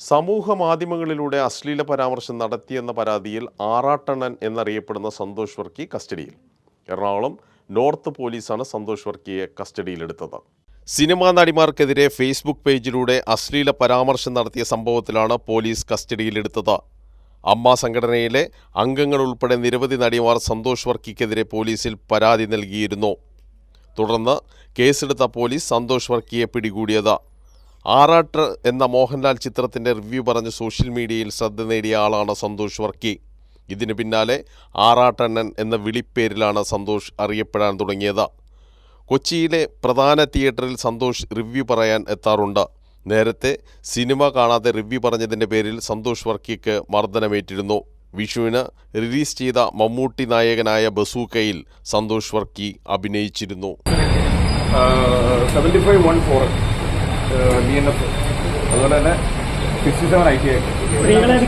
സമൂഹ മാധ്യമങ്ങളിലൂടെ അശ്ലീല പരാമർശം നടത്തിയെന്ന പരാതിയിൽ ആറാട്ടണ്ണൻ എന്നറിയപ്പെടുന്ന സന്തോഷ് വർക്കി കസ്റ്റഡിയിൽ. എറണാകുളം നോർത്ത് പോലീസാണ് സന്തോഷ് വർക്കിയെ കസ്റ്റഡിയിലെടുത്തത്. സിനിമാ നടിമാർക്കെതിരെ ഫേസ്ബുക്ക് പേജിലൂടെ അശ്ലീല പരാമർശം നടത്തിയ സംഭവത്തിലാണ് പോലീസ് കസ്റ്റഡിയിലെടുത്തത്. അമ്മ സംഘടനയിലെ അംഗങ്ങൾ ഉൾപ്പെടെ നിരവധി നടിമാർ സന്തോഷ് വർക്കിക്കെതിരെ പോലീസിൽ പരാതി നൽകിയിരുന്നു. തുടർന്ന് കേസെടുത്ത പോലീസ് സന്തോഷ് വർക്കിയെ പിടികൂടിയത്. ആറാട്ട് എന്ന മോഹൻലാൽ ചിത്രത്തിന്റെ റിവ്യൂ പറഞ്ഞ് സോഷ്യൽ മീഡിയയിൽ ശ്രദ്ധ നേടിയ ആളാണ് സന്തോഷ് വർക്കി. ഇതിന് പിന്നാലെ ആറാട്ടണ്ണൻ എന്ന വിളിപ്പേരിലാണ് സന്തോഷ് അറിയപ്പെടാൻ തുടങ്ങിയത്. കൊച്ചിയിലെ പ്രധാന തിയേറ്ററിൽ സന്തോഷ് റിവ്യൂ പറയാൻ എത്താറുണ്ട്. നേരത്തെ സിനിമ കാണാതെ റിവ്യൂ പറഞ്ഞതിന്റെ പേരിൽ സന്തോഷ് വർക്കിക്ക് മർദ്ദനമേറ്റിരുന്നു. വിഷുവിന് റിലീസ് ചെയ്ത മമ്മൂട്ടി നായകനായ ബസൂക്കയിൽ Santhosh Varkey അഭിനയിച്ചിരുന്നു. Seventy five one four B N F അതുപോലെ തന്നെ sixty seven I T I സ്ത്രീകളെ